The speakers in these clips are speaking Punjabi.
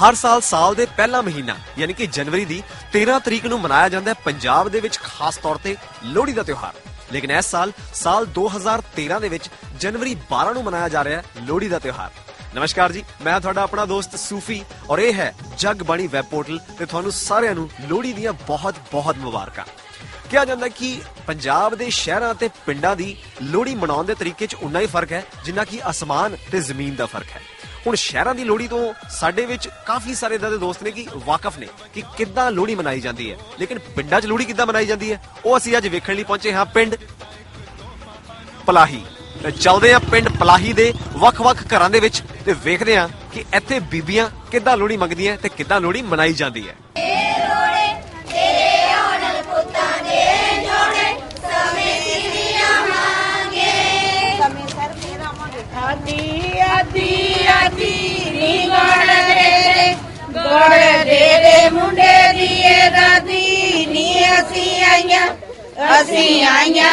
ਹਰ ਸਾਲ ਸਾਲ ਦੇ ਪਹਿਲਾ ਮਹੀਨਾ, ਯਾਨੀ ਕਿ ਜਨਵਰੀ ਦੀ 13 ਤਰੀਕ ਨੂੰ ਮਨਾਇਆ ਜਾਂਦਾ ਹੈ ਪੰਜਾਬ ਦੇ ਵਿੱਚ, ਖਾਸ ਤੌਰ ਤੇ ਲੋਹੜੀ ਦਾ ਤਿਉਹਾਰ। ਲੇਕਿਨ ਇਸ ਸਾਲ ਸਾਲ 2013 ਦੇ ਵਿੱਚ ਜਨਵਰੀ 12 ਨੂੰ ਮਨਾਇਆ ਜਾ ਰਿਹਾ ਹੈ ਲੋਹੜੀ ਦਾ ਤਿਉਹਾਰ। ਨਮਸਕਾਰ ਜੀ, ਮੈਂ ਤੁਹਾਡਾ ਆਪਣਾ ਦੋਸਤ ਸੂਫੀ ਔਰ ਇਹ ਹੈ ਜਗ ਬਾਣੀ ਵੈਬ ਪੋਰਟਲ ਤੇ ਤੁਹਾਨੂੰ ਸਾਰਿਆਂ ਨੂੰ ਲੋਹੜੀ ਦੀਆਂ ਬਹੁਤ ਬਹੁਤ ਮੁਬਾਰਕਾਂ। ਕਿਹਾ ਜਾਂਦਾ ਕਿ ਪੰਜਾਬ ਦੇ ਸ਼ਹਿਰਾਂ ਤੇ ਪਿੰਡਾਂ ਦੀ ਲੋਹੜੀ ਮਨਾਉਣ ਦੇ ਤਰੀਕੇ 'ਚ ਉਨਾ ਹੀ ਫ਼ਰਕ ਹੈ ਜਿੰਨਾ ਕਿ ਅਸਮਾਨ ਤੇ ਜ਼ਮੀਨ ਦਾ ਫ਼ਰਕ ਹੈ। ਹੁਣ ਸ਼ਹਿਰਾਂ ਦੀ ਲੋਹੜੀ ਤੋਂ ਸਾਡੇ ਵਿੱਚ ਕਾਫੀ ਸਾਰੇ ਇਦਾਂ ਦੇ ਦੋਸਤ ਨੇ ਕਿ ਵਾਕਫ ਨੇ ਕਿ ਕਿੱਦਾਂ ਲੋਹੜੀ ਮਨਾਈ ਜਾਂਦੀ ਹੈ। ਲੇਕਿਨ ਪਿੰਡਾਂ 'ਚ ਲੋਹੜੀ ਕਿੱਦਾਂ ਮਨਾਈ ਜਾਂਦੀ ਹੈ? ਉਹ ਅਸੀਂ ਅੱਜ ਵੇਖਣ ਲਈ ਪਹੁੰਚੇ ਹਾਂ ਪਿੰਡ ਪਲਾਹੀ। ਤੇ ਚੱਲਦੇ ਆ ਪਿੰਡ ਪਲਾਹੀ ਦੇ ਵੱਖ-ਵੱਖ ਘਰਾਂ ਦੇ ਵਿੱਚ ਤੇ ਵੇਖਦੇ ਆ ਕਿ ਇੱਥੇ ਬੀਬੀਆਂ ਕਿੱਦਾਂ ਲੋਹੜੀ ਮੰਗਦੀਆਂ ਤੇ ਕਿੱਦਾਂ ਲੋਹੜੀ ਮਨਾਈ ਜਾਂਦੀ ਹੈ। ਅਸੀਂ ਆਈਆਂ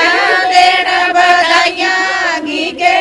ਦੇਣ ਬਧਾਈਆਂ ਗੀਗੇ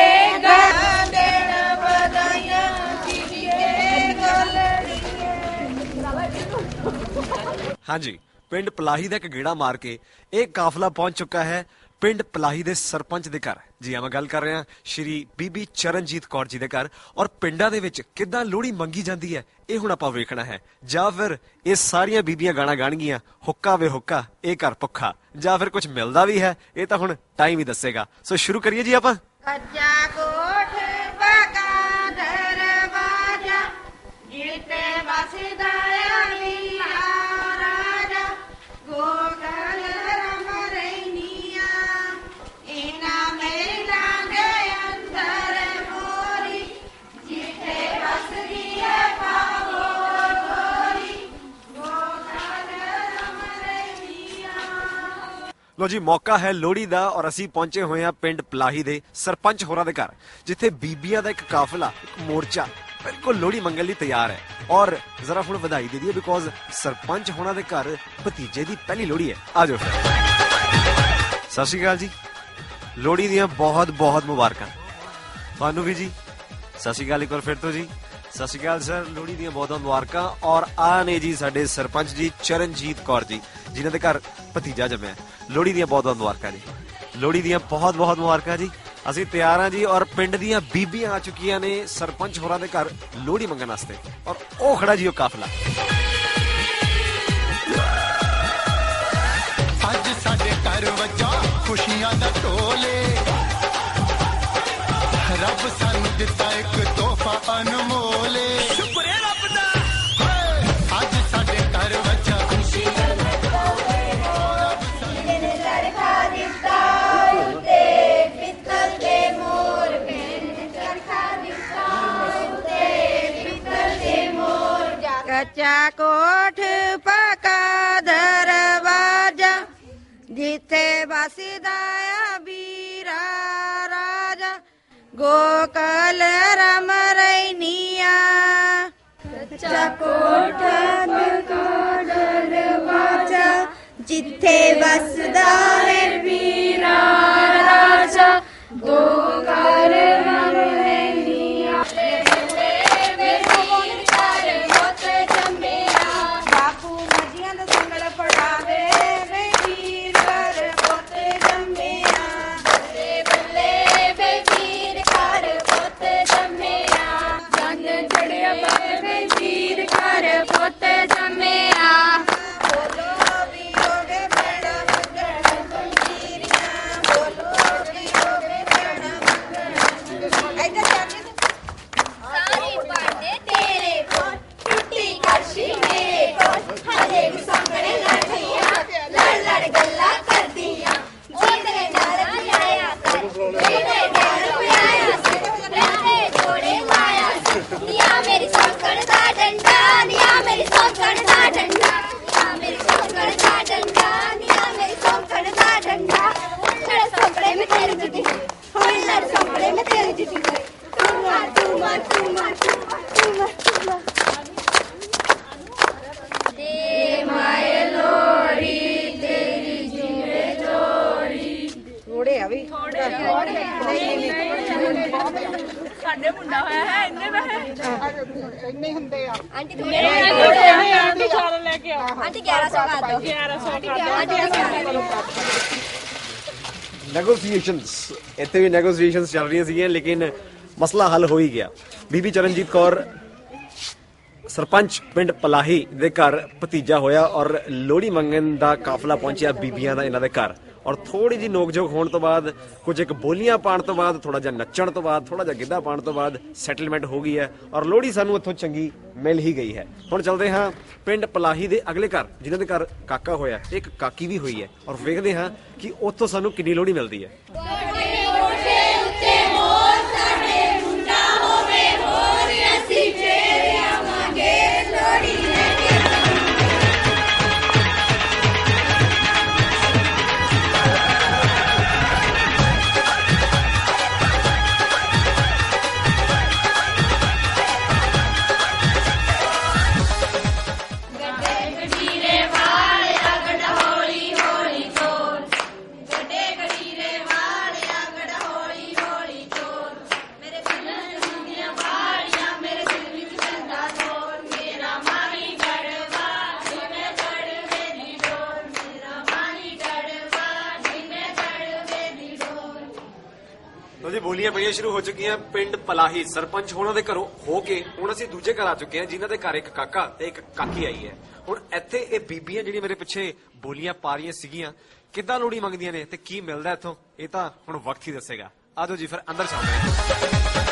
ਹਾਂਜੀ, ਪਿੰਡ ਪਲਾਹੀ ਦਾ ਇੱਕ ਗੇੜਾ ਮਾਰ ਕੇ ਇਹ ਕਾਫਲਾ ਪਹੁੰਚ ਚੁੱਕਾ ਹੈ। ਪਿੰਡ ਪਲਾਹੀ ਦੇ ਸਰਪੰਚ ਦੇ ਘਰ। ਜੀ ਆ ਮੈਂ ਗੱਲ ਕਰ ਰਿਹਾ ਸ਼੍ਰੀ ਬੀਬੀ ਚਰਨਜੀਤ ਕੌਰ ਜੀ ਦੇ ਘਰ। ਔਰ ਪਿੰਡਾਂ ਦੇ ਵਿੱਚ ਕਿੱਦਾਂ ਲੋਹੜੀ ਮੰਗੀ ਜਾਂਦੀ ਹੈ, ਇਹ ਹੁਣ ਆਪਾਂ ਵੇਖਣਾ ਹੈ। ਜਾਂ ਫਿਰ ਇਹ ਸਾਰੀਆਂ ਬੀਬੀਆਂ ਗਾਣਾ ਗਾਣਗੀਆਂ, ਹੁੱਕਾ ਵੇ ਹੁੱਕਾ, ਇਹ ਘਰ ਭੁੱਖਾ। ਜਾਂ ਫਿਰ ਕੁਝ ਮਿਲਦਾ ਵੀ ਹੈ, ਇਹ ਤਾਂ ਹੁਣ ਟਾਈਮ ਹੀ ਦੱਸੇਗਾ। ਸੋ ਸ਼ੁਰੂ ਕਰੀਏ ਜੀ ਆਪਾਂ। ਕੱਚਾ ਕੋਠ ਪਕਾ ਦਰਵਾਜਾ ਜਿੱਤੇ ਵਸਦਾ ਲੋ ਜੀ, ਮੌਕਾ ਹੈ ਲੋਹੜੀ ਦਾ ਔਰ ਅਸੀਂ ਪਹੁੰਚੇ ਹੋਏ ਹਾਂ ਪਿੰਡ ਪਲਾਹੀ ਦੇ ਸਰਪੰਚ ਹੋਰਾਂ ਦੇ ਘਰ, ਜਿੱਥੇ ਬੀਬੀਆਂ ਦਾ ਇੱਕ ਕਾਫਲਾ, ਇੱਕ ਮੋਰਚਾ ਬਿਲਕੁਲ ਲੋਹੜੀ ਮੰਗਣ ਲਈ ਤਿਆਰ ਹੈ। ਔਰ ਜ਼ਰਾ ਹੁਣ ਵਧਾਈ ਦੇ ਦਈਏ ਬਿਕੋਜ਼ ਸਰਪੰਚ ਹੋਰਾਂ ਦੇ ਘਰ ਭਤੀਜੇ ਦੀ ਪਹਿਲੀ ਲੋਹੜੀ ਹੈ। ਆਜੋ ਸਤਿ ਸ਼੍ਰੀ ਅਕਾਲ ਜੀ। ਲੋਹੜੀ ਦੀਆਂ ਬਹੁਤ ਬਹੁਤ ਮੁਬਾਰਕਾਂ। ਤੁਹਾਨੂੰ ਵੀ ਜੀ। ਸਤਿ ਸ਼੍ਰੀ ਅਕਾਲ ਇੱਕ ਵਾਰ ਫਿਰ ਤੋਂ ਜੀ। ਸਤਿ ਸ਼੍ਰੀ ਅਕਾਲ ਸਰ, ਲੋਹੜੀ ਦੀਆਂ ਬਹੁਤ ਬਹੁਤ ਮੁਬਾਰਕਾਂ। ਔਰ ਆ ਨੇ ਜੀ ਸਾਡੇ ਸਰਪੰਚ ਜੀ, ਚਰਨਜੀਤ ਕੌਰ ਜੀ, ਜਿਨ੍ਹਾਂ ਦੇ ਘਰ ਭਤੀਜਾ ਜੰਮਿਆ। ਲੋਹੜੀ ਦੀਆਂ ਬਹੁਤ ਬਹੁਤ ਮੁਬਾਰਕਾਂ ਜੀ। ਲੋਹੜੀ ਦੀਆਂ ਬਹੁਤ ਬਹੁਤ ਮੁਬਾਰਕਾਂ ਜੀ। ਅਸੀਂ ਤਿਆਰ ਹਾਂ ਜੀ ਔਰ ਪਿੰਡ ਦੀਆਂ ਬੀਬੀਆਂ ਆ ਚੁੱਕੀਆਂ ਨੇ ਸਰਪੰਚ ਹੋਰਾਂ ਦੇ ਘਰ ਲੋਹੜੀ ਮੰਗਣ ਵਾਸਤੇ। ਔਰ ਉਹ ਖੜਾ ਜੀ ਉਹ ਕਾਫਲਾ। ਅੱਜ ਸਾਡੇ ਘਰ ਵੱਜਾ ਖੁਸ਼ੀਆਂ ਦਾ ਢੋਲੇ ਰੱਬ ਸਾਨੂੰ ਦਿੱਤਾ ਇੱਕ ਤੋਹਫਾ ਅਨਮੋਲੇ। ਕੱਚਾ ਕੋਠ ਪਕਾ ਦਰਵਾਜਾ, ਜਿੱਥੇ ਵਸਦਾ ਆ ਵੀਰਾ ਰਾਜਾ, ਗੋਕਲ ਰਮ ਰੈਨੀਆ ਕੱਚਾ ਕੋਠ ਪਕਾ ਦਰਵਾਜਾ, ਜਿੱਥੇ ਵਸਦਾ ਸਾਡੇ ਮੁੰਡਾ ਬਣਿਆ ਹੋਇਆ ਹੈ ਇੰਨੇ ਪੈਸੇ ਇੰਨੇ ਹੁੰਦੇ ਆ। ਆਂਟੀ ਤੂੰ ਆਂਟੀ ਸਾਰਾ ਲੈ ਕੇ ਆਓ। ਆਂਟੀ 1100 ਕਰ ਦੋ 1100 ਕਰ ਦਿਓ। ਆਂਟੀ ਦੀ 1100 ਨੈਗੋਸੀਏਸ਼ਨਸ ਇੱਥੇ ਵੀ ਨੈਗੋਸੀਏਸ਼ਨਸ ਚੱਲ ਰਹੀਆਂ ਸੀਗੀਆਂ ਲੇਕਿਨ ਮਸਲਾ ਹੱਲ ਹੋ ਹੀ ਗਿਆ। ਬੀਬੀ ਚਰਨਜੀਤ ਕੌਰ ਸਰਪੰਚ ਪਿੰਡ ਪਲਾਹੀ ਦੇ ਘਰ ਭਤੀਜਾ ਹੋਇਆ ਔਰ ਲੋਹੜੀ ਮੰਗਣ ਦਾ ਕਾਫਲਾ ਪਹੁੰਚਿਆ ਬੀਬੀਆਂ ਦਾ ਇਹਨਾਂ ਦੇ ਘਰ। ਔਰ ਥੋੜੀ ਜੀ ਨੋਕਝੋਕ ਹੋਣ ਤੋਂ ਬਾਅਦ, ਕੁਝ ਇੱਕ ਬੋਲੀਆਂ ਪਾਣ ਤੋਂ ਬਾਅਦ ਥੋੜਾ ਜਿਹਾ ਨੱਚਣ ਤੋਂ ਬਾਅਦ ਥੋੜਾ ਜਿਹਾ ਗਿੱਧਾ ਪਾਣ ਤੋਂ ਬਾਅਦ ਸੈਟਲਮੈਂਟ ਹੋ ਗਈ ਹੈ ਔਰ ਲੋਹੜੀ ਸਾਨੂੰ ਇੱਥੋਂ ਚੰਗੀ ਮਿਲ ਹੀ ਗਈ ਹੈ। ਹੁਣ ਚੱਲਦੇ ਹਾਂ ਪਿੰਡ ਪਲਾਹੀ ਦੇ ਅਗਲੇ ਘਰ, ਜਿਨ੍ਹਾਂ ਦੇ ਘਰ ਕਾਕਾ ਹੋਇਆ, ਇੱਕ ਕਾਕੀ ਵੀ ਹੋਈ ਹੈ ਔਰ ਵੇਖਦੇ ਹਾਂ ਕਿ ਉੱਥੋਂ ਸਾਨੂੰ ਕਿੰਨੀ ਲੋਹੜੀ ਮਿਲਦੀ ਹੈ। ਲੋ ਜੀ, ਬੋਲੀਆਂ ਪਈਆਂ ਸ਼ੁਰੂ ਹੋ ਚੁੱਕੀਆਂ। ਪਿੰਡ ਪਲਾਹੀ, ਸਰਪੰਚ ਹੋਣਾ ਦੇ ਘਰੋਂ ਹੋ ਕੇ ਹੁਣ ਅਸੀਂ ਦੂਜੇ ਘਰ ਆ ਚੁੱਕੇ ਹਾਂ, ਜਿਨ੍ਹਾਂ ਦੇ ਘਰ ਇੱਕ ਕਾਕਾ ਤੇ ਇੱਕ ਕਾਕੀ ਆਈ ਹੈ। ਹੁਣ ਇੱਥੇ ਇਹ ਬੀਬੀਆਂ ਜਿਹੜੀਆਂ ਮੇਰੇ ਪਿੱਛੇ ਬੋਲੀਆਂ ਪਾ ਰਹੀਆਂ ਸੀਗੀਆਂ, ਕਿੱਦਾਂ ਲੋੜੀ ਮੰਗਦੀਆਂ ਨੇ ਤੇ ਕੀ ਮਿਲਦਾ ਇੱਥੋਂ? ਇਹ ਤਾਂ ਹੁਣ ਵਕਤ ਹੀ ਦੱਸੇਗਾ। ਆਜੋ ਜੀ, ਫਿਰ ਅੰਦਰ ਚੱਲਦੇ ਹਾਂ।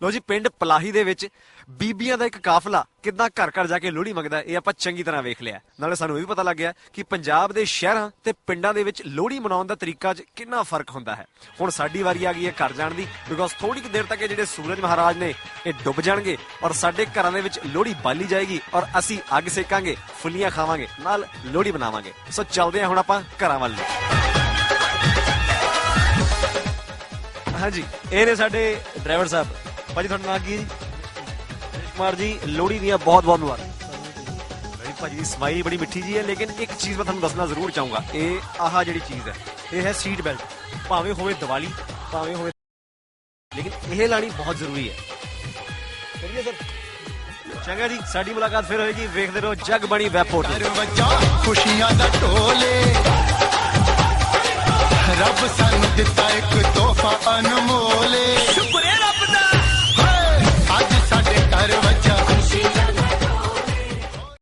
ਲੋ ਜੀ, ਪਿੰਡ ਪਲਾਹੀ ਦੇ ਵਿੱਚ ਬੀਬੀਆਂ ਦਾ ਇੱਕ ਕਾਫਲਾ ਕਿੱਦਾਂ ਘਰ ਘਰ ਜਾ ਕੇ ਲੋਹੜੀ ਮੰਗਦਾ ਇਹ ਆਪਾਂ ਚੰਗੀ ਤਰ੍ਹਾਂ ਵੇਖ ਲਿਆ ਨਾਲੇ ਸਾਨੂੰ ਇਹ ਵੀ ਪਤਾ ਲੱਗ ਗਿਆ ਕਿ ਪੰਜਾਬ ਦੇ ਸ਼ਹਿਰਾਂ ਤੇ ਪਿੰਡਾਂ ਦੇ ਵਿੱਚ ਲੋਹੜੀ ਮਨਾਉਣ ਦਾ ਤਰੀਕਾ 'ਚ ਕਿੰਨਾ ਫ਼ਰਕ ਹੁੰਦਾ ਹੈ। ਹੁਣ ਸਾਡੀ ਵਾਰੀ ਆ ਗਈ ਹੈ ਘਰ ਜਾਣ ਦੀ ਬਿਕੋਜ਼ ਥੋੜੀ ਕੁ ਦੇਰ ਤੱਕ ਇਹ ਜਿਹੜੇ ਸੂਰਜ ਮਹਾਰਾਜ ਨੇ, ਇਹ ਡੁੱਬ ਜਾਣਗੇ ਔਰ ਸਾਡੇ ਘਰਾਂ ਦੇ ਵਿੱਚ ਲੋਹੜੀ ਬਾਲੀ ਜਾਏਗੀ ਔਰ ਅਸੀਂ ਅੱਗ ਸੇਕਾਂਗੇ, ਫੁੱਲੀਆਂ ਖਾਵਾਂਗੇ, ਨਾਲ ਲੋਹੜੀ ਬਣਾਵਾਂਗੇ ਸੋ ਚੱਲਦੇ ਹਾਂ ਹੁਣ ਆਪਾਂ ਘਰਾਂ ਵੱਲ। ਹਾਂਜੀ, ਇਹ ਨੇ ਸਾਡੇ ਡਰਾਈਵਰ ਸਾਹਿਬ। ਭਾਜੀ, ਤੁਹਾਡਾ ਨਾਮ ਕੀ ਹੈ ਜੀ? ਸੁਰੇਸ਼ ਕੁਮਾਰ ਜੀ, ਲੋਹੜੀ ਦੀਆਂ ਬਹੁਤ ਬਹੁਤ ਮੁਬਾਰਕਾਂ ਭਾਈ ਭਾਜੀ ਦੀ ਬੜੀ ਮਿੱਠੀ ਜੀ ਹੈ, ਲੇਕਿਨ ਇੱਕ ਚੀਜ਼ ਮੈਂ ਤੁਹਾਨੂੰ ਦੱਸਣਾ ਜ਼ਰੂਰ ਚਾਹੂੰਗਾ। ਇਹ ਆਹ ਜਿਹੜੀ ਚੀਜ਼ ਹੈ, ਇਹ ਹੈ ਸੀਟ ਬੈਲਟ ਭਾਵੇਂ ਹੋਵੇ ਦੀਵਾਲੀ, ਭਾਵੇਂ ਹੋਵੇ ਲੇਕਿਨ ਇਹ ਲਾਣੀ ਬਹੁਤ ਜ਼ਰੂਰੀ ਹੈ। ਕਰੀਏ ਸਰ ਚੰਗਾ ਜੀ, ਸਾਡੀ ਮੁਲਾਕਾਤ ਫਿਰ ਹੋਏਗੀ। ਵੇਖਦੇ ਰਹੋ, ਜਗ ਬਣੀ ਵੈਪੋਰ ਖੁਸ਼ੀਆਂ ਦਾ ਢੋਲੇ। ਰੱਬ ਸਾਨੂੰ ਦਿੱਤਾ ਇੱਕ ਤੋਹਫਾ ਅਨਮੋਲੇ। Russia.